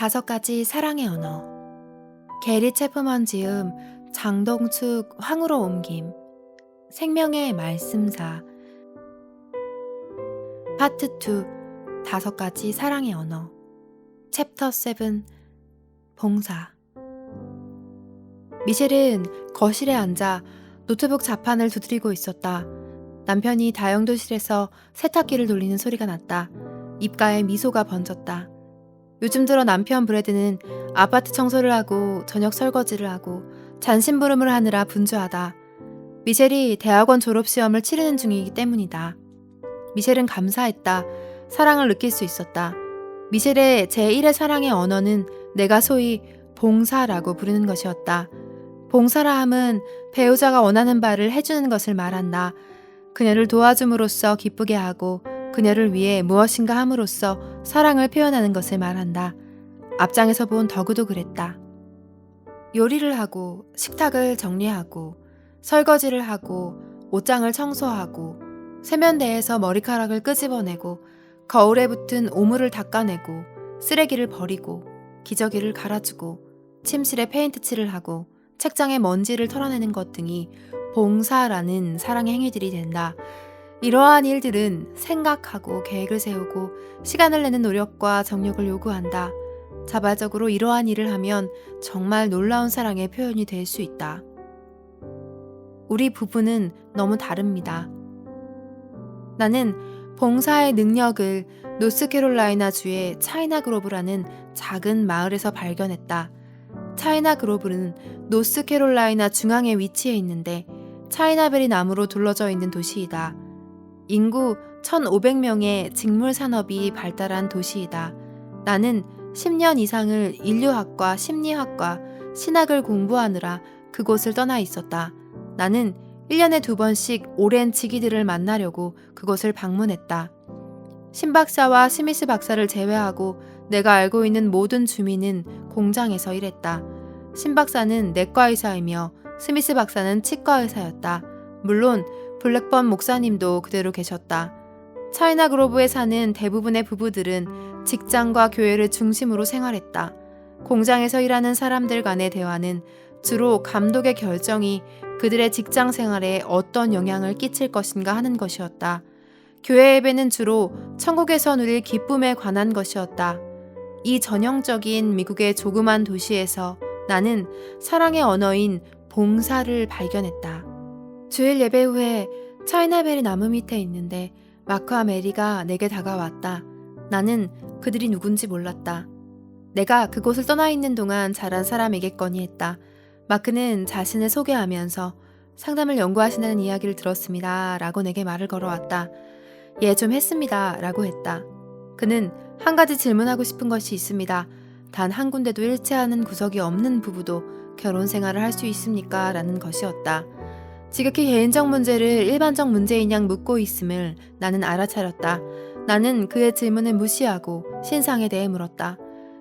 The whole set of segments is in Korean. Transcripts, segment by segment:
다섯 가지 사랑의 언어. 게리 체프먼 지음, 장동축 황으로 옮김. 생명의 말씀사. 파트 2. 다섯 가지 사랑의 언어. 챕터 7. 봉사. 미셸은 거실에 앉아 노트북 자판을 두드리고 있었다. 남편이 다용도실에서 세탁기를 돌리는 소리가 났다. 입가에 미소가 번졌다. 요즘 들어 남편 브래드는 아파트 청소를 하고 저녁 설거지를 하고 잔심부름을 하느라 분주하다. 미셸이 대학원 졸업시험을 치르는 중이기 때문이다. 미셸은 감사했다. 사랑을 느낄 수 있었다. 미셸의 제1의 사랑의 언어는 내가 소위 봉사라고 부르는 것이었다. 봉사라 함은 배우자가 원하는 바를 해주는 것을 말한다. 그녀를 도와줌으로써 기쁘게 하고 그녀를 위해 무엇인가 함으로써 사랑을 표현하는 것을 말한다. 앞장에서 본 덕우도 그랬다. 요리를 하고 식탁을 정리하고 설거지를 하고 옷장을 청소하고 세면대에서 머리카락을 끄집어내고 거울에 붙은 오물을 닦아내고 쓰레기를 버리고 기저귀를 갈아주고 침실에 페인트 칠을 하고 책장에 먼지를 털어내는 것 등이 봉사라는 사랑의 행위들이 된다. 이러한 일들은 생각하고 계획을 세우고 시간을 내는 노력과 정력을 요구한다. 자발적으로 이러한 일을 하면 정말 놀라운 사랑의 표현이 될 수 있다. 우리 부부는 너무 다릅니다. 나는 봉사의 능력을 노스캐롤라이나 주의 차이나 그로브라는 작은 마을에서 발견했다. 차이나 그로브는 노스캐롤라이나 중앙에 위치해 있는데 차이나베리 나무로 둘러져 있는 도시이다. 인구 1,500명의 직물 산업이 발달한 도시이다. 나는 10년 이상을 인류학과 심리학과 신학을 공부하느라 그곳을 떠나 있었다. 나는 1년에 두 번씩 오랜 지기들을 만나려고 그곳을 방문했다. 신 박사와 스미스 박사를 제외하고 내가 알고 있는 모든 주민은 공장에서 일했다. 신 박사는 내과 의사이며 스미스 박사는 치과 의사였다. 물론 블랙번 목사님도 그대로 계셨다. 차이나 그로브에 사는 대부분의 부부들은 직장과 교회를 중심으로 생활했다. 공장에서 일하는 사람들 간의 대화는 주로 감독의 결정이 그들의 직장 생활에 어떤 영향을 끼칠 것인가 하는 것이었다. 교회 예배는 주로 천국에서 누릴 기쁨에 관한 것이었다. 이 전형적인 미국의 조그만 도시에서 나는 사랑의 언어인 봉사를 발견했다. 주일 예배 후에 차이나벨이 나무 밑에 있는데 마크와 메리가 내게 다가왔다. 나는 그들이 누군지 몰랐다. 내가 그곳을 떠나 있는 동안 자란 사람에게거니 했다. 마크는 자신을 소개하면서 상담을 연구하신다는 이야기를 들었습니다. 라고 내게 말을 걸어왔다. 예, 좀 했습니다. 라고 했다. 그는 한 가지 질문하고 싶은 것이 있습니다. 단 한 군데도 일치하는 구석이 없는 부부도 결혼 생활을 할 수 있습니까? 라는 것이었다. 지극히 개인적 문제를 일반적 문제인 양 묻고 있음을 나는 알아차렸다. 나는 그의 질문을 무시하고 신상에 대해 물었다.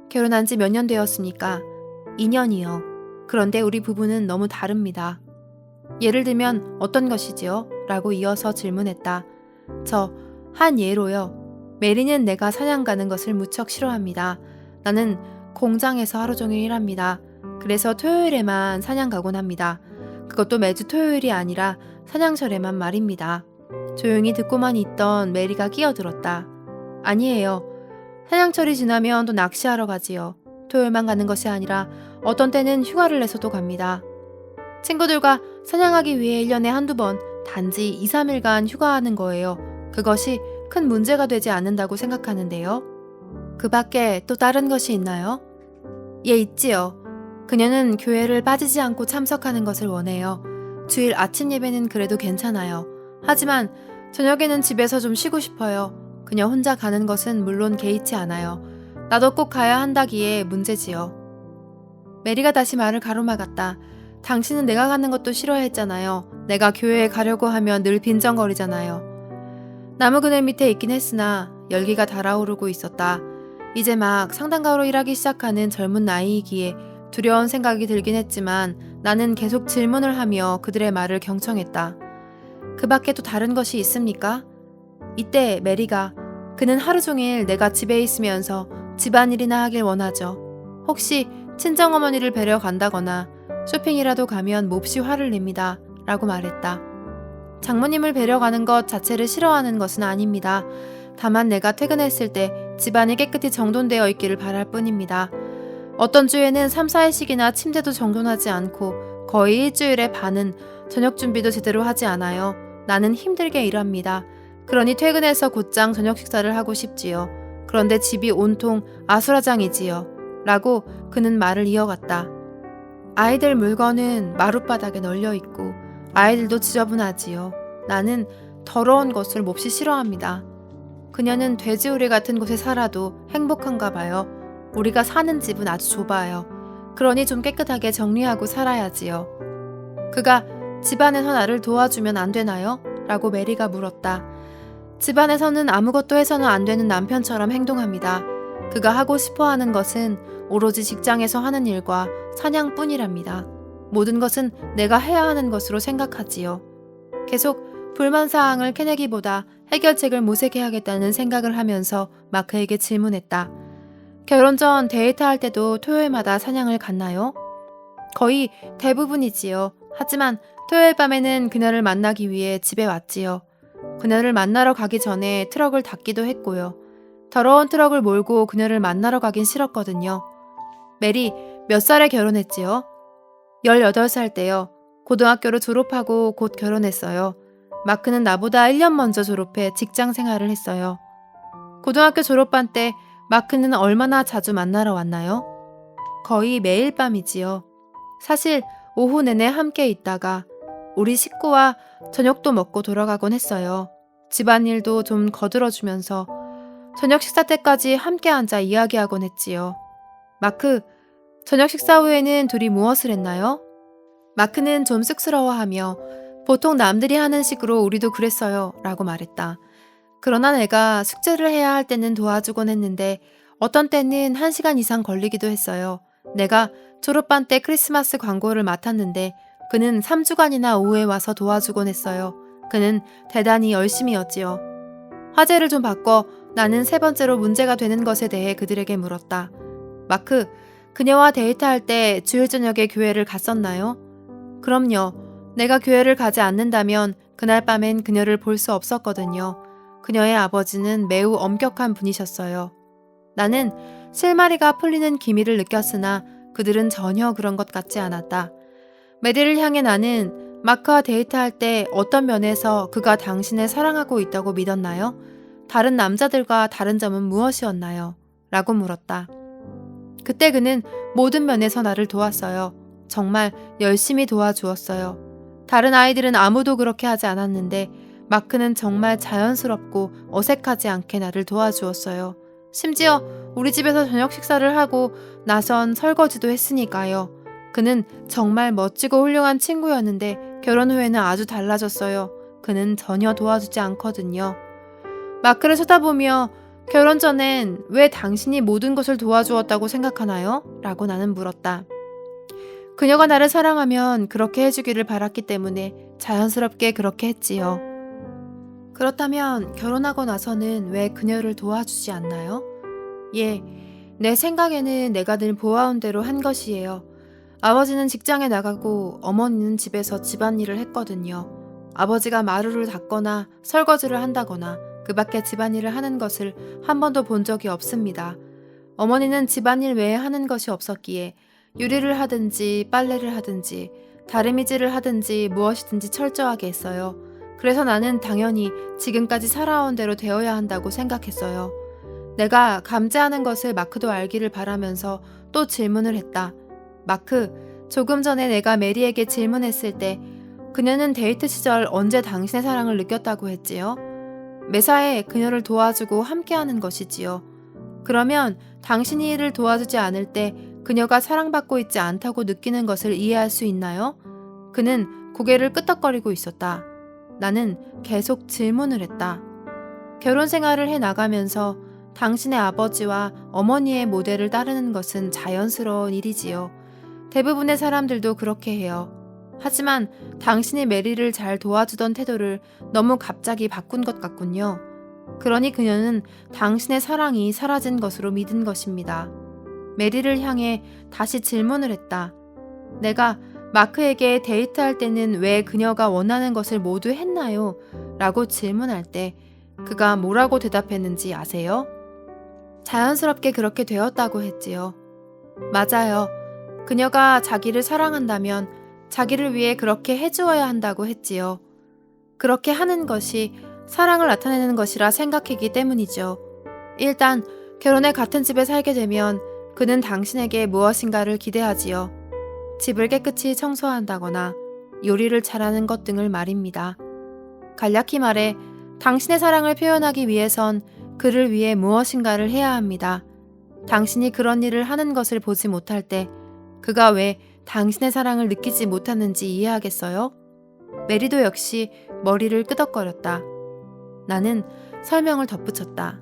결혼한 지 몇 년 되었습니까? 2년이요. 그런데 우리 부부는 너무 다릅니다. 예를 들면 어떤 것이지요? 라고 이어서 질문했다. 저, 한 예로요. 메리는 내가 사냥 가는 것을 무척 싫어합니다. 나는 공장에서 하루 종일 일합니다. 그래서 토요일에만 사냥 가곤 합니다. 그것도 매주 토요일이 아니라 사냥절에만 말입니다. 조용히 듣고만 있던 메리가 끼어들었다. 아니에요. 사냥철이 지나면 또 낚시하러 가지요. 토요일만 가는 것이 아니라 어떤 때는 휴가를 내서도 갑니다. 친구들과 사냥하기 위해 1년에 한두 번 단지 2, 3일간 휴가하는 거예요. 그것이 큰 문제가 되지 않는다고 생각하는데요. 그 밖에 또 다른 것이 있나요? 예, 있지요. 그녀는 교회를 빠지지 않고 참석하는 것을 원해요. 주일 아침 예배는 그래도 괜찮아요. 하지만 저녁에는 집에서 좀 쉬고 싶어요. 그녀 혼자 가는 것은 물론 개의치 않아요. 나도 꼭 가야 한다기에 문제지요. 메리가 다시 말을 가로막았다. 당신은 내가 가는 것도 싫어했잖아요. 내가 교회에 가려고 하면 늘 빈정거리잖아요. 나무 그늘 밑에 있긴 했으나 열기가 달아오르고 있었다. 이제 막 상담가로 일하기 시작하는 젊은 나이이기에 두려운 생각이 들긴 했지만 나는 계속 질문을 하며 그들의 말을 경청했다. 그 밖에 또 다른 것이 있습니까? 이때 메리가 그는 하루 종일 내가 집에 있으면서 집안일이나 하길 원하죠. 혹시 친정어머니를 뵈려 간다거나 쇼핑이라도 가면 몹시 화를 냅니다. 라고 말했다. 장모님을 뵈려 가는 것 자체를 싫어하는 것은 아닙니다. 다만 내가 퇴근했을 때 집안이 깨끗이 정돈되어 있기를 바랄 뿐입니다. 어떤 주에는 3, 4일씩이나 침대도 정돈하지 않고 거의 일주일에 반은 저녁 준비도 제대로 하지 않아요. 나는 힘들게 일합니다. 그러니 퇴근해서 곧장 저녁 식사를 하고 싶지요. 그런데 집이 온통 아수라장이지요. 라고 그는 말을 이어갔다. 아이들 물건은 마룻바닥에 널려 있고 아이들도 지저분하지요. 나는 더러운 것을 몹시 싫어합니다. 그녀는 돼지우리 같은 곳에 살아도 행복한가 봐요. 우리가 사는 집은 아주 좁아요. 그러니 좀 깨끗하게 정리하고 살아야지요. 그가 집안에서 나를 도와주면 안 되나요? 라고 메리가 물었다. 집안에서는 아무것도 해서는 안 되는 남편처럼 행동합니다. 그가 하고 싶어 하는 것은 오로지 직장에서 하는 일과 사냥뿐이랍니다. 모든 것은 내가 해야 하는 것으로 생각하지요. 계속 불만 사항을 캐내기보다 해결책을 모색해야겠다는 생각을 하면서 마크에게 질문했다. 결혼 전 데이트할 때도 토요일마다 사냥을 갔나요? 거의 대부분이지요. 하지만 토요일 밤에는 그녀를 만나기 위해 집에 왔지요. 그녀를 만나러 가기 전에 트럭을 닫기도 했고요. 더러운 트럭을 몰고 그녀를 만나러 가긴 싫었거든요. 메리 몇 살에 결혼했지요? 18살 때요. 고등학교를 졸업하고 곧 결혼했어요. 마크는 나보다 1년 먼저 졸업해 직장 생활을 했어요. 고등학교 졸업반 때 마크는 얼마나 자주 만나러 왔나요? 거의 매일 밤이지요. 사실 오후 내내 함께 있다가 우리 식구와 저녁도 먹고 돌아가곤 했어요. 집안일도 좀 거들어주면서 저녁 식사 때까지 함께 앉아 이야기하곤 했지요. 마크, 저녁 식사 후에는 둘이 무엇을 했나요? 마크는 좀 쑥스러워하며 보통 남들이 하는 식으로 우리도 그랬어요. 라고 말했다. 그러나 내가 숙제를 해야 할 때는 도와주곤 했는데 어떤 때는 1시간 이상 걸리기도 했어요. 내가 졸업반 때 크리스마스 광고를 맡았는데 그는 3주간이나 오후에 와서 도와주곤 했어요. 그는 대단히 열심히였지요. 화제를 좀 바꿔 나는 세 번째로 문제가 되는 것에 대해 그들에게 물었다. 마크, 그녀와 데이트할 때 주일 저녁에 교회를 갔었나요? 그럼요. 내가 교회를 가지 않는다면 그날 밤엔 그녀를 볼 수 없었거든요. 그녀의 아버지는 매우 엄격한 분이셨어요. 나는 실마리가 풀리는 기미를 느꼈으나 그들은 전혀 그런 것 같지 않았다. 메리를 향해 나는 마크와 데이트할 때 어떤 면에서 그가 당신을 사랑하고 있다고 믿었나요? 다른 남자들과 다른 점은 무엇이었나요? 라고 물었다. 그때 그는 모든 면에서 나를 도왔어요. 정말 열심히 도와주었어요. 다른 아이들은 아무도 그렇게 하지 않았는데 마크는 정말 자연스럽고 어색하지 않게 나를 도와주었어요. 심지어 우리 집에서 저녁 식사를 하고 나선 설거지도 했으니까요. 그는 정말 멋지고 훌륭한 친구였는데 결혼 후에는 아주 달라졌어요. 그는 전혀 도와주지 않거든요. 마크를 쳐다보며 결혼 전엔 왜 당신이 모든 것을 도와주었다고 생각하나요? 라고 나는 물었다. 그녀가 나를 사랑하면 그렇게 해주기를 바랐기 때문에 자연스럽게 그렇게 했지요. 그렇다면 결혼하고 나서는 왜 그녀를 도와주지 않나요? 예, 내 생각에는 내가 늘 보아온 대로 한 것이에요. 아버지는 직장에 나가고 어머니는 집에서 집안일을 했거든요. 아버지가 마루를 닦거나 설거지를 한다거나 그 밖에 집안일을 하는 것을 한 번도 본 적이 없습니다. 어머니는 집안일 외에 하는 것이 없었기에 요리를 하든지 빨래를 하든지 다리미질을 하든지 무엇이든지 철저하게 했어요. 그래서 나는 당연히 지금까지 살아온 대로 되어야 한다고 생각했어요. 내가 감지하는 것을 마크도 알기를 바라면서 또 질문을 했다. 마크, 조금 전에 내가 메리에게 질문했을 때 그녀는 데이트 시절 언제 당신의 사랑을 느꼈다고 했지요? 매사에 그녀를 도와주고 함께하는 것이지요. 그러면 당신이 이를 도와주지 않을 때 그녀가 사랑받고 있지 않다고 느끼는 것을 이해할 수 있나요? 그는 고개를 끄덕거리고 있었다. 나는 계속 질문을 했다. 결혼 생활을 해 나가면서 당신의 아버지와 어머니의 모델을 따르는 것은 자연스러운 일이지요. 대부분의 사람들도 그렇게 해요. 하지만 당신이 메리를 잘 도와주던 태도를 너무 갑자기 바꾼 것 같군요. 그러니 그녀는 당신의 사랑이 사라진 것으로 믿은 것입니다. 메리를 향해 다시 질문을 했다. 내가 마크에게 데이트할 때는 왜 그녀가 원하는 것을 모두 했나요? 라고 질문할 때 그가 뭐라고 대답했는지 아세요? 자연스럽게 그렇게 되었다고 했지요. 맞아요. 그녀가 자기를 사랑한다면 자기를 위해 그렇게 해주어야 한다고 했지요. 그렇게 하는 것이 사랑을 나타내는 것이라 생각했기 때문이죠. 일단 결혼해 같은 집에 살게 되면 그는 당신에게 무엇인가를 기대하지요. 집을 깨끗이 청소한다거나 요리를 잘하는 것 등을 말입니다. 간략히 말해 당신의 사랑을 표현하기 위해선 그를 위해 무엇인가를 해야 합니다. 당신이 그런 일을 하는 것을 보지 못할 때 그가 왜 당신의 사랑을 느끼지 못하는지 이해하겠어요? 메리도 역시 머리를 끄덕거렸다. 나는 설명을 덧붙였다.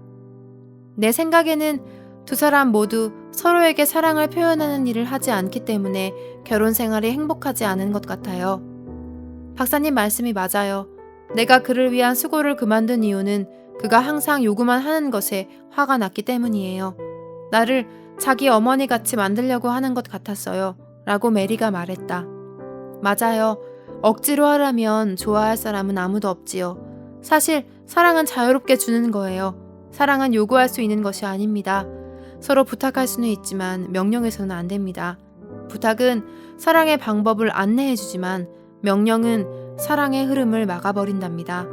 내 생각에는 두 사람 모두 서로에게 사랑을 표현하는 일을 하지 않기 때문에 결혼 생활이 행복하지 않은 것 같아요. 박사님 말씀이 맞아요. 내가 그를 위한 수고를 그만둔 이유는 그가 항상 요구만 하는 것에 화가 났기 때문이에요. 나를 자기 어머니 같이 만들려고 하는 것 같았어요. 라고 메리가 말했다. 맞아요. 억지로 하려면 좋아할 사람은 아무도 없지요. 사실 사랑은 자유롭게 주는 거예요. 사랑은 요구할 수 있는 것이 아닙니다. 서로 부탁할 수는 있지만 명령해서는 안 됩니다. 부탁은 사랑의 방법을 안내해 주지만 명령은 사랑의 흐름을 막아버린답니다.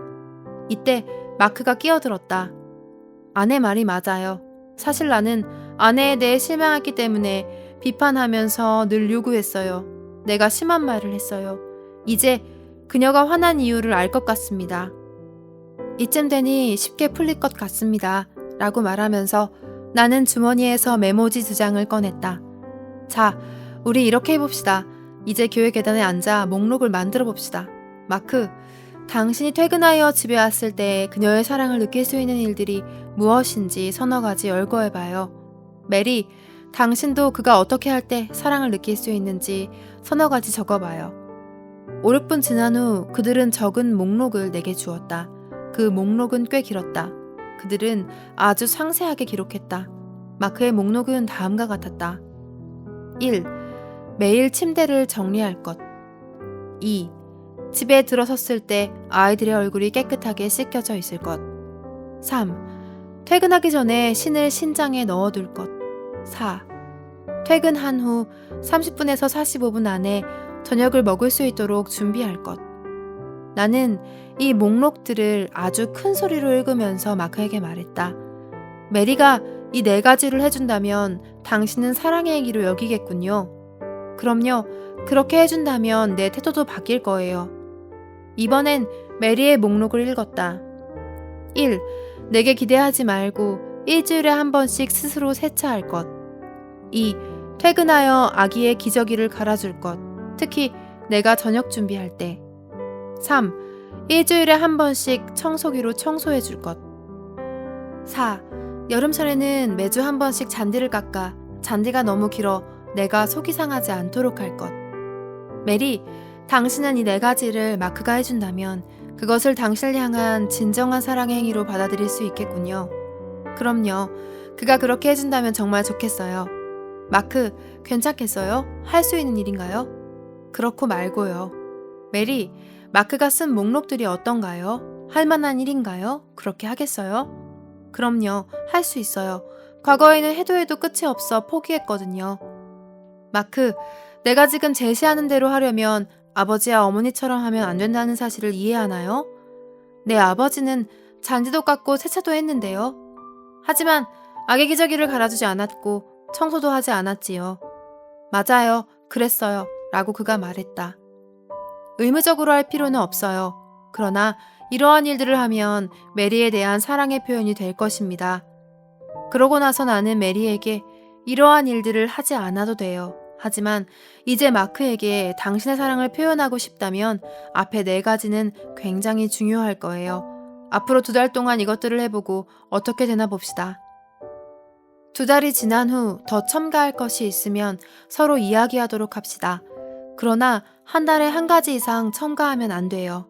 이때 마크가 끼어들었다. 아내 말이 맞아요. 사실 나는 아내에 대해 실망했기 때문에 비판하면서 늘 요구했어요. 내가 심한 말을 했어요. 이제 그녀가 화난 이유를 알 것 같습니다. 이쯤 되니 쉽게 풀릴 것 같습니다. 라고 말하면서 나는 주머니에서 메모지 두 장을 꺼냈다. 자, 우리 이렇게 해봅시다. 이제 교회 계단에 앉아 목록을 만들어 봅시다. 마크, 당신이 퇴근하여 집에 왔을 때 그녀의 사랑을 느낄 수 있는 일들이 무엇인지 서너 가지 열거해봐요. 메리, 당신도 그가 어떻게 할 때 사랑을 느낄 수 있는지 서너 가지 적어봐요. 5, 6분 지난 후 그들은 적은 목록을 내게 주었다. 그 목록은 꽤 길었다. 그들은 아주 상세하게 기록했다. 마크의 목록은 다음과 같았다. 1. 매일 침대를 정리할 것. 2. 집에 들어섰을 때 아이들의 얼굴이 깨끗하게 씻겨져 있을 것. 3. 퇴근하기 전에 신을 신장에 넣어둘 것. 4. 퇴근한 후 30분에서 45분 안에 저녁을 먹을 수 있도록 준비할 것. 나는 이 목록들을 아주 큰 소리로 읽으면서 마크에게 말했다. 메리가 이 네 가지를 해준다면 당신은 사랑의 얘기로 여기겠군요. 그럼요. 그렇게 해준다면 내 태도도 바뀔 거예요. 이번엔 메리의 목록을 읽었다. 1. 내게 기대하지 말고 일주일에 한 번씩 스스로 세차할 것. 2. 퇴근하여 아기의 기저귀를 갈아줄 것. 특히 내가 저녁 준비할 때. 3. 일주일에 한 번씩 청소기로 청소해 줄 것. 4. 여름철에는 매주 한 번씩 잔디를 깎아 잔디가 너무 길어 내가 속이 상하지 않도록 할 것. 메리, 당신은 이 네 가지를 마크가 해준다면 그것을 당신을 향한 진정한 사랑의 행위로 받아들일 수 있겠군요. 그럼요. 그가 그렇게 해준다면 정말 좋겠어요. 마크, 괜찮겠어요? 할 수 있는 일인가요? 그렇고 말고요. 메리, 마크가 쓴 목록들이 어떤가요? 할 만한 일인가요? 그렇게 하겠어요? 그럼요. 할 수 있어요. 과거에는 해도 해도 끝이 없어 포기했거든요. 마크, 내가 지금 제시하는 대로 하려면 아버지와 어머니처럼 하면 안 된다는 사실을 이해하나요? 내 아버지는 잔디도 깎고 세차도 했는데요. 하지만 아기 기저귀를 갈아주지 않았고 청소도 하지 않았지요. 맞아요. 그랬어요. 라고 그가 말했다. 의무적으로 할 필요는 없어요. 그러나 이러한 일들을 하면 메리에 대한 사랑의 표현이 될 것입니다. 그러고 나서 나는 메리에게 이러한 일들을 하지 않아도 돼요. 하지만 이제 마크에게 당신의 사랑을 표현하고 싶다면 앞에 네 가지는 굉장히 중요할 거예요. 앞으로 두 달 동안 이것들을 해보고 어떻게 되나 봅시다. 두 달이 지난 후 더 첨가할 것이 있으면 서로 이야기하도록 합시다. 그러나 한 달에 한 가지 이상 첨가하면 안 돼요.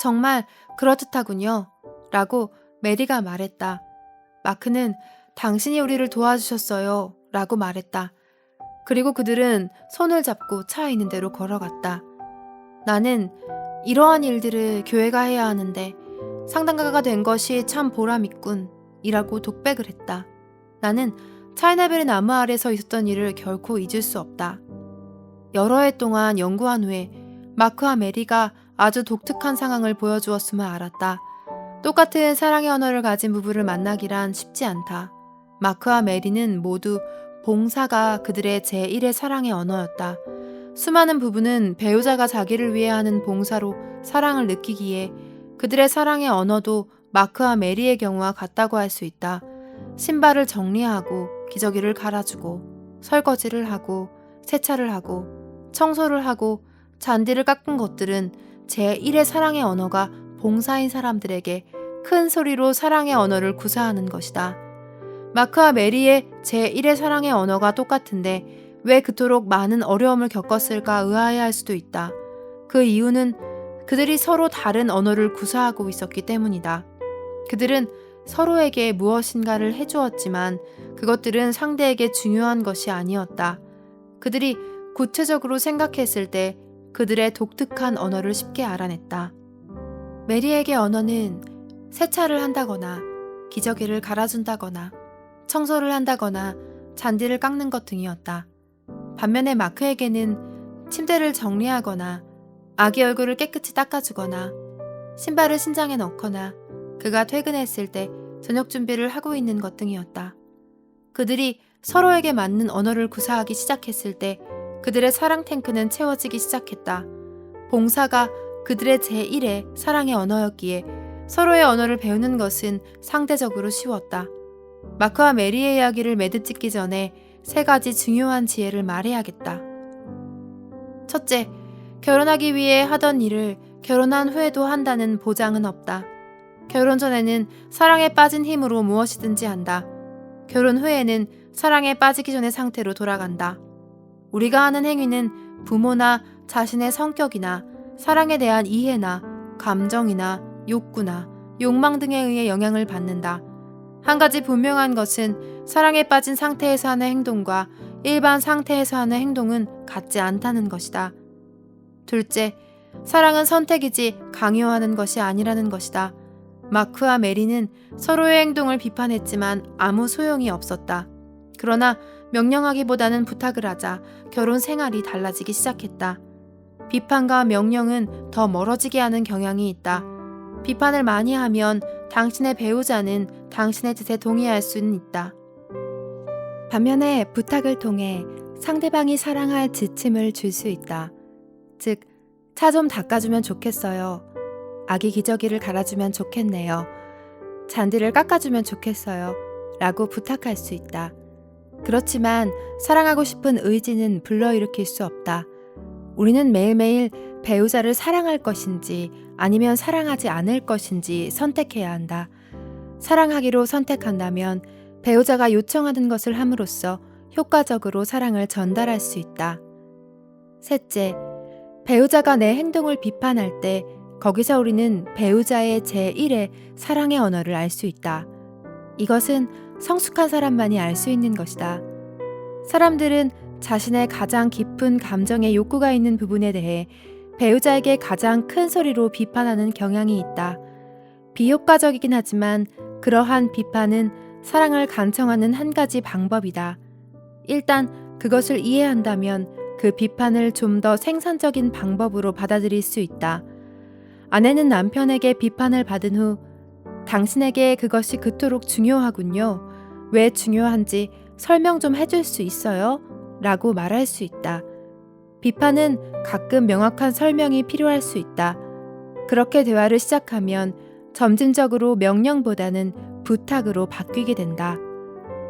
정말 그렇듯하군요. 라고 메리가 말했다. 마크는 당신이 우리를 도와주셨어요. 라고 말했다. 그리고 그들은 손을 잡고 차 있는 대로 걸어갔다. 나는 이러한 일들을 교회가 해야 하는데 상담가가 된 것이 참 보람있군. 이라고 독백을 했다. 나는 차이나벨의 나무 아래 서 있었던 일을 결코 잊을 수 없다. 여러 해 동안 연구한 후에 마크와 메리가 아주 독특한 상황을 보여주었음을 알았다. 똑같은 사랑의 언어를 가진 부부를 만나기란 쉽지 않다. 마크와 메리는 모두 봉사가 그들의 제1의 사랑의 언어였다. 수많은 부부는 배우자가 자기를 위해 하는 봉사로 사랑을 느끼기에 그들의 사랑의 언어도 마크와 메리의 경우와 같다고 할 수 있다. 신발을 정리하고 기저귀를 갈아주고 설거지를 하고 세차를 하고 청소를 하고 잔디를 깎은 것들은 제1의 사랑의 언어가 봉사인 사람들에게 큰 소리로 사랑의 언어를 구사하는 것이다. 마크와 메리의 제1의 사랑의 언어가 똑같은데 왜 그토록 많은 어려움을 겪었을까 의아해할 수도 있다. 그 이유는 그들이 서로 다른 언어를 구사하고 있었기 때문이다. 그들은 서로에게 무엇인가를 해주었지만 그것들은 상대에게 중요한 것이 아니었다. 그들이 구체적으로 생각했을 때 그들의 독특한 언어를 쉽게 알아냈다. 메리에게 언어는 세차를 한다거나 기저귀를 갈아준다거나 청소를 한다거나 잔디를 깎는 것 등이었다. 반면에 마크에게는 침대를 정리하거나 아기 얼굴을 깨끗이 닦아주거나 신발을 신장에 넣거나 그가 퇴근했을 때 저녁 준비를 하고 있는 것 등이었다. 그들이 서로에게 맞는 언어를 구사하기 시작했을 때 그들의 사랑 탱크는 채워지기 시작했다. 봉사가 그들의 제1의 사랑의 언어였기에 서로의 언어를 배우는 것은 상대적으로 쉬웠다. 마크와 메리의 이야기를 매듭 짓기 전에 세 가지 중요한 지혜를 말해야겠다. 첫째, 결혼하기 위해 하던 일을 결혼한 후에도 한다는 보장은 없다. 결혼 전에는 사랑에 빠진 힘으로 무엇이든지 한다. 결혼 후에는 사랑에 빠지기 전의 상태로 돌아간다. 우리가 하는 행위는 부모나 자신의 성격이나 사랑에 대한 이해나 감정이나 욕구나 욕망 등에 의해 영향을 받는다. 한 가지 분명한 것은 사랑에 빠진 상태에서 하는 행동과 일반 상태에서 하는 행동은 같지 않다는 것이다. 둘째, 사랑은 선택이지 강요하는 것이 아니라는 것이다. 마크와 메리는 서로의 행동을 비판했지만 아무 소용이 없었다. 그러나 명령하기보다는 부탁을 하자 결혼 생활이 달라지기 시작했다. 비판과 명령은 더 멀어지게 하는 경향이 있다. 비판을 많이 하면 당신의 배우자는 당신의 뜻에 동의할 수는 있다. 반면에 부탁을 통해 상대방이 사랑할 지침을 줄 수 있다. 즉, 차 좀 닦아주면 좋겠어요. 아기 기저귀를 갈아주면 좋겠네요. 잔디를 깎아주면 좋겠어요. 라고 부탁할 수 있다. 그렇지만 사랑하고 싶은 의지는 불러일으킬 수 없다. 우리는 매일매일 배우자를 사랑할 것인지 아니면 사랑하지 않을 것인지 선택해야 한다. 사랑하기로 선택한다면 배우자가 요청하는 것을 함으로써 효과적으로 사랑을 전달할 수 있다. 셋째, 배우자가 내 행동을 비판할 때 거기서 우리는 배우자의 제1의 사랑의 언어를 알 수 있다. 이것은 성숙한 사람만이 알 수 있는 것이다. 사람들은 자신의 가장 깊은 감정의 욕구가 있는 부분에 대해 배우자에게 가장 큰 소리로 비판하는 경향이 있다. 비효과적이긴 하지만 그러한 비판은 사랑을 간청하는 한 가지 방법이다. 일단 그것을 이해한다면 그 비판을 좀 더 생산적인 방법으로 받아들일 수 있다. 아내는 남편에게 비판을 받은 후 당신에게 그것이 그토록 중요하군요. 왜 중요한지 설명 좀 해줄 수 있어요? 라고 말할 수 있다. 비판은 가끔 명확한 설명이 필요할 수 있다. 그렇게 대화를 시작하면 점진적으로 명령보다는 부탁으로 바뀌게 된다.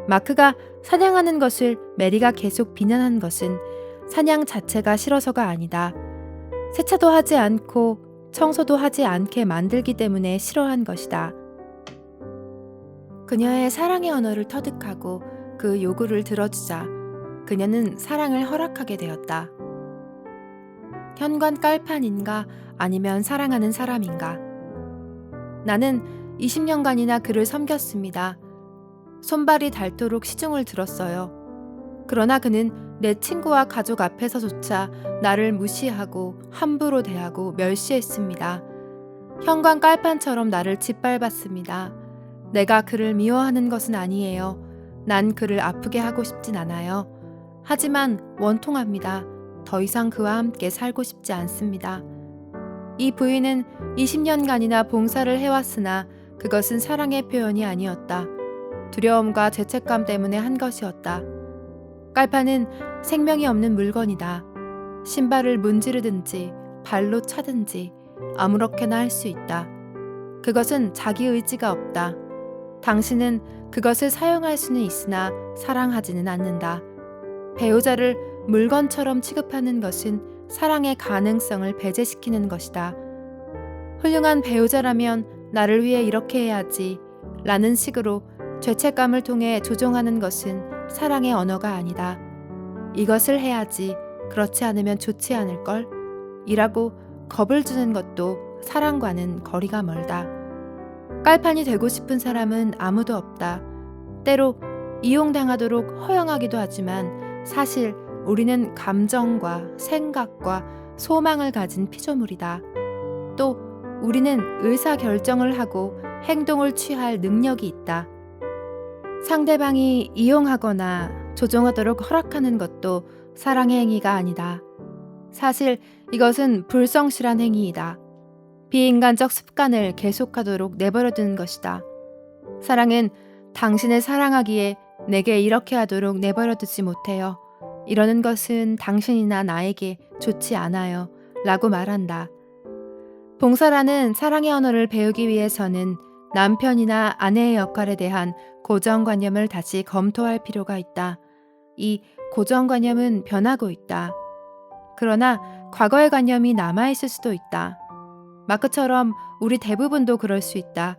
마크가 사냥하는 것을 메리가 계속 비난한 것은 사냥 자체가 싫어서가 아니다. 세차도 하지 않고 청소도 하지 않게 만들기 때문에 싫어한 것이다. 그녀의 사랑의 언어를 터득하고 그 요구를 들어주자 그녀는 사랑을 허락하게 되었다. 현관 깔판인가 아니면 사랑하는 사람인가? 나는 20년간이나 그를 섬겼습니다. 손발이 닳도록 시중을 들었어요. 그러나 그는 내 친구와 가족 앞에서조차 나를 무시하고 함부로 대하고 멸시했습니다. 형광 깔판처럼 나를 짓밟았습니다. 내가 그를 미워하는 것은 아니에요. 난 그를 아프게 하고 싶진 않아요. 하지만 원통합니다. 더 이상 그와 함께 살고 싶지 않습니다. 이 부인은 20년간이나 봉사를 해왔으나 그것은 사랑의 표현이 아니었다. 두려움과 죄책감 때문에 한 것이었다. 깔판은 생명이 없는 물건이다. 신발을 문지르든지 발로 차든지 아무렇게나 할 수 있다. 그것은 자기 의지가 없다. 당신은 그것을 사용할 수는 있으나 사랑하지는 않는다. 배우자를 물건처럼 취급하는 것은 사랑의 가능성을 배제시키는 것이다. 훌륭한 배우자라면 나를 위해 이렇게 해야지 라는 식으로 죄책감을 통해 조종하는 것은 사랑의 언어가 아니다. 이것을 해야지 그렇지 않으면 좋지 않을걸? 이라고 겁을 주는 것도 사랑과는 거리가 멀다. 깔판이 되고 싶은 사람은 아무도 없다. 때로 이용당하도록 허용하기도 하지만 사실 우리는 감정과 생각과 소망을 가진 피조물이다. 또 우리는 의사 결정을 하고 행동을 취할 능력이 있다. 상대방이 이용하거나 조종하도록 허락하는 것도 사랑의 행위가 아니다. 사실 이것은 불성실한 행위이다. 비인간적 습관을 계속하도록 내버려두는 것이다. 사랑은 당신을 사랑하기에 내게 이렇게 하도록 내버려두지 못해요. 이러는 것은 당신이나 나에게 좋지 않아요. 라고 말한다. 봉사라는 사랑의 언어를 배우기 위해서는 남편이나 아내의 역할에 대한 고정관념을 다시 검토할 필요가 있다. 이 고정관념은 변하고 있다. 그러나 과거의 관념이 남아있을 수도 있다. 마크처럼 우리 대부분도 그럴 수 있다.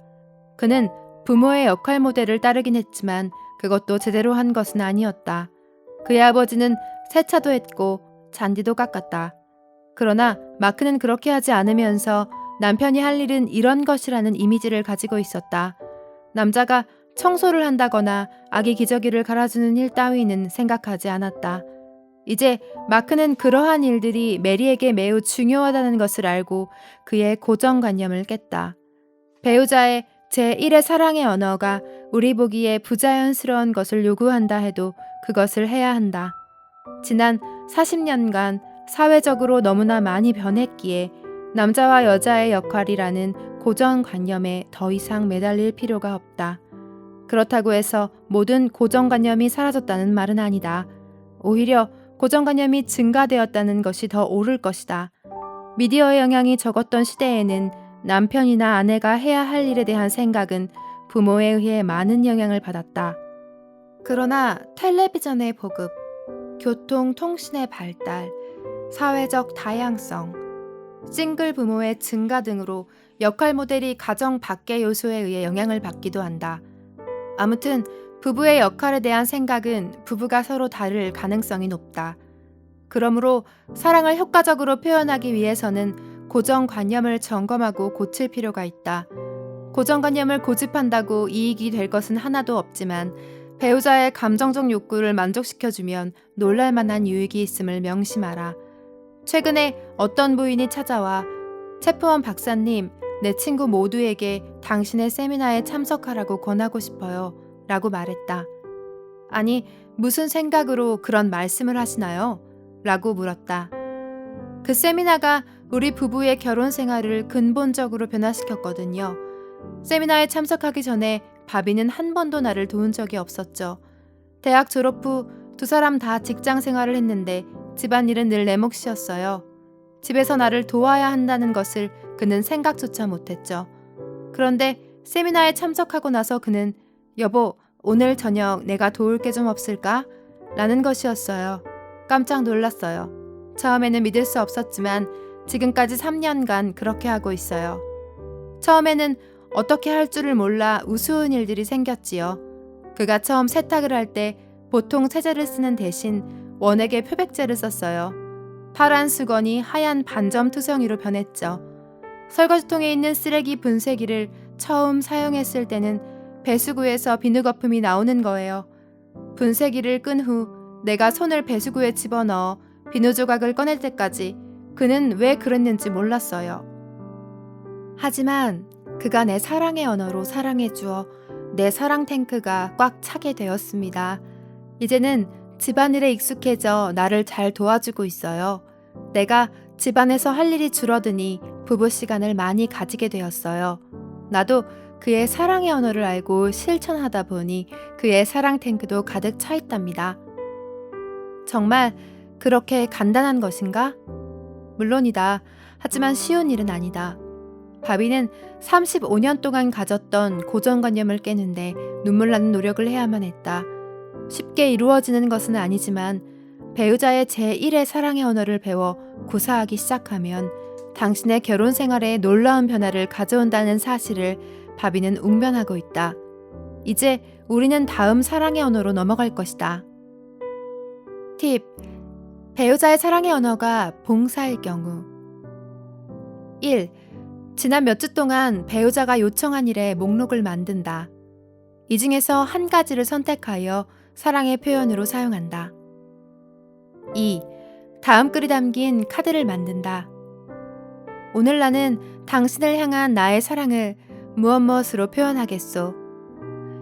그는 부모의 역할 모델을 따르긴 했지만 그것도 제대로 한 것은 아니었다. 그의 아버지는 세차도 했고 잔디도 깎았다. 그러나 마크는 그렇게 하지 않으면서 남편이 할 일은 이런 것이라는 이미지를 가지고 있었다. 남자가 청소를 한다거나 아기 기저귀를 갈아주는 일 따위는 생각하지 않았다. 이제 마크는 그러한 일들이 메리에게 매우 중요하다는 것을 알고 그의 고정관념을 깼다. 배우자의 제1의 사랑의 언어가 우리 보기에 부자연스러운 것을 요구한다 해도 그것을 해야 한다. 지난 40년간 사회적으로 너무나 많이 변했기에 남자와 여자의 역할이라는 고정관념에 더 이상 매달릴 필요가 없다. 그렇다고 해서 모든 고정관념이 사라졌다는 말은 아니다. 오히려 고정관념이 증가되었다는 것이 더 옳을 것이다. 미디어의 영향이 적었던 시대에는 남편이나 아내가 해야 할 일에 대한 생각은 부모에 의해 많은 영향을 받았다. 그러나 텔레비전의 보급, 교통 통신의 발달, 사회적 다양성, 싱글 부모의 증가 등으로 역할 모델이 가정 밖의 요소에 의해 영향을 받기도 한다. 아무튼 부부의 역할에 대한 생각은 부부가 서로 다를 가능성이 높다. 그러므로 사랑을 효과적으로 표현하기 위해서는 고정관념을 점검하고 고칠 필요가 있다. 고정관념을 고집한다고 이익이 될 것은 하나도 없지만 배우자의 감정적 욕구를 만족시켜주면 놀랄 만한 유익이 있음을 명심하라. 최근에 어떤 부인이 찾아와 체프원 박사님, 내 친구 모두에게 당신의 세미나에 참석하라고 권하고 싶어요. 라고 말했다. 아니, 무슨 생각으로 그런 말씀을 하시나요? 라고 물었다. 그 세미나가 우리 부부의 결혼 생활을 근본적으로 변화시켰거든요. 세미나에 참석하기 전에 바비는 한 번도 나를 도운 적이 없었죠. 대학 졸업 후 두 사람 다 직장 생활을 했는데 집안일은 늘 내 몫이었어요. 집에서 나를 도와야 한다는 것을 그는 생각조차 못했죠. 그런데 세미나에 참석하고 나서 그는 여보, 오늘 저녁 내가 도울 게 좀 없을까? 라는 것이었어요. 깜짝 놀랐어요. 처음에는 믿을 수 없었지만 지금까지 3년간 그렇게 하고 있어요. 처음에는 어떻게 할 줄을 몰라 우스운 일들이 생겼지요. 그가 처음 세탁을 할 때 보통 세제를 쓰는 대신 원액의 표백제를 썼어요. 파란 수건이 하얀 반점 투성이로 변했죠. 설거지통에 있는 쓰레기 분쇄기를 처음 사용했을 때는 배수구에서 비누 거품이 나오는 거예요. 분쇄기를 끈 후 내가 손을 배수구에 집어넣어 비누 조각을 꺼낼 때까지 그는 왜 그랬는지 몰랐어요. 하지만 그가 내 사랑의 언어로 사랑해 주어 내 사랑 탱크가 꽉 차게 되었습니다. 이제는 집안일에 익숙해져 나를 잘 도와주고 있어요. 내가 집안에서 할 일이 줄어드니 부부 시간을 많이 가지게 되었어요. 나도 그의 사랑의 언어를 알고 실천하다 보니 그의 사랑 탱크도 가득 차 있답니다. 정말 그렇게 간단한 것인가? 물론이다. 하지만 쉬운 일은 아니다. 바비는 35년 동안 가졌던 고정관념을 깨는데 눈물 나는 노력을 해야만 했다. 쉽게 이루어지는 것은 아니지만 배우자의 제1의 사랑의 언어를 배워 구사하기 시작하면 당신의 결혼 생활에 놀라운 변화를 가져온다는 사실을 바비는 웅변하고 있다. 이제 우리는 다음 사랑의 언어로 넘어갈 것이다. 팁. 배우자의 사랑의 언어가 봉사일 경우. 1. 지난 몇 주 동안 배우자가 요청한 일에 목록을 만든다. 이 중에서 한 가지를 선택하여 사랑의 표현으로 사용한다. 2. 다음 글이 담긴 카드를 만든다. 오늘 나는 당신을 향한 나의 사랑을 무엇 무엇으로 표현하겠소.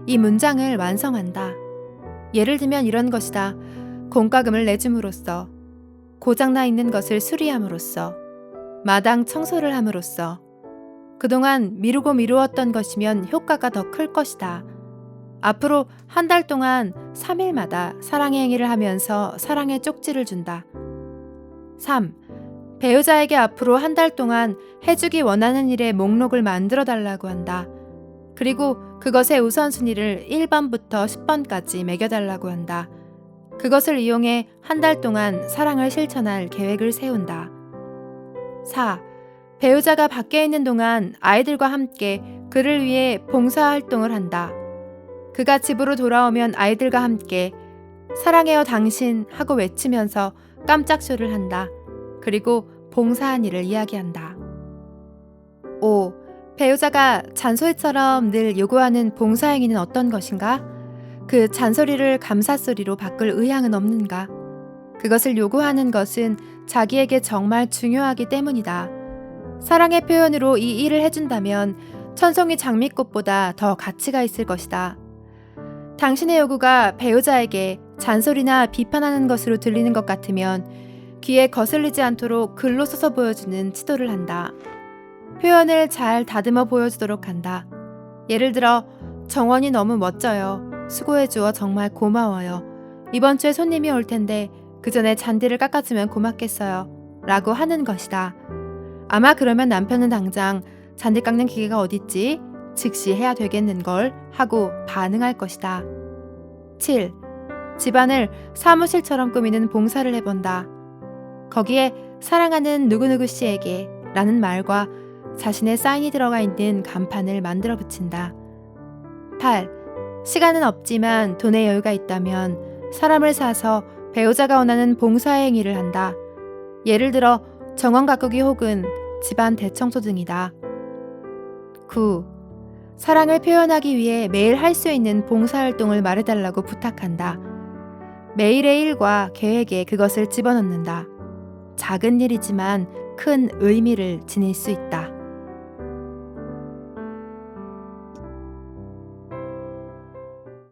이 문장을 완성한다. 예를 들면 이런 것이다. 공과금을 내줌으로써, 고장나 있는 것을 수리함으로써, 마당 청소를 함으로써, 그동안 미루고 미루었던 것이면 효과가 더 클 것이다. 앞으로 한 달 동안 3일마다 사랑의 행위를 하면서 사랑의 쪽지를 준다. 3. 배우자에게 앞으로 한 달 동안 해주기 원하는 일의 목록을 만들어 달라고 한다. 그리고 그것의 우선순위를 1번부터 10번까지 매겨달라고 한다. 그것을 이용해 한 달 동안 사랑을 실천할 계획을 세운다. 4. 배우자가 밖에 있는 동안 아이들과 함께 그를 위해 봉사활동을 한다. 그가 집으로 돌아오면 아이들과 함께 사랑해요 당신 하고 외치면서 깜짝 쇼를 한다. 그리고 봉사한 일을 이야기한다. 5. 배우자가 잔소리처럼 늘 요구하는 봉사행위는 어떤 것인가? 그 잔소리를 감사소리로 바꿀 의향은 없는가? 그것을 요구하는 것은 자기에게 정말 중요하기 때문이다. 사랑의 표현으로 이 일을 해준다면 천송이 장미꽃보다 더 가치가 있을 것이다. 당신의 요구가 배우자에게 잔소리나 비판하는 것으로 들리는 것 같으면 귀에 거슬리지 않도록 글로 써서 보여주는 치도를 한다. 표현을 잘 다듬어 보여주도록 한다. 예를 들어, 정원이 너무 멋져요. 수고해주어 정말 고마워요. 이번 주에 손님이 올 텐데 그 전에 잔디를 깎아주면 고맙겠어요. 라고 하는 것이다. 아마 그러면 남편은 당장 잔디 깎는 기계가 어딨지? 즉시 해야 되겠는걸 하고 반응할 것이다. 7. 집안을 사무실처럼 꾸미는 봉사를 해본다. 거기에 사랑하는 누구누구 씨에게 라는 말과 자신의 사인이 들어가 있는 간판을 만들어 붙인다. 8. 시간은 없지만 돈의 여유가 있다면 사람을 사서 배우자가 원하는 봉사행위를 한다. 예를 들어 정원 가꾸기 혹은 집안 대청소 등이다. 9. 사랑을 표현하기 위해 매일 할 수 있는 봉사활동을 말해달라고 부탁한다. 매일의 일과 계획에 그것을 집어넣는다. 작은 일이지만 큰 의미를 지닐 수 있다.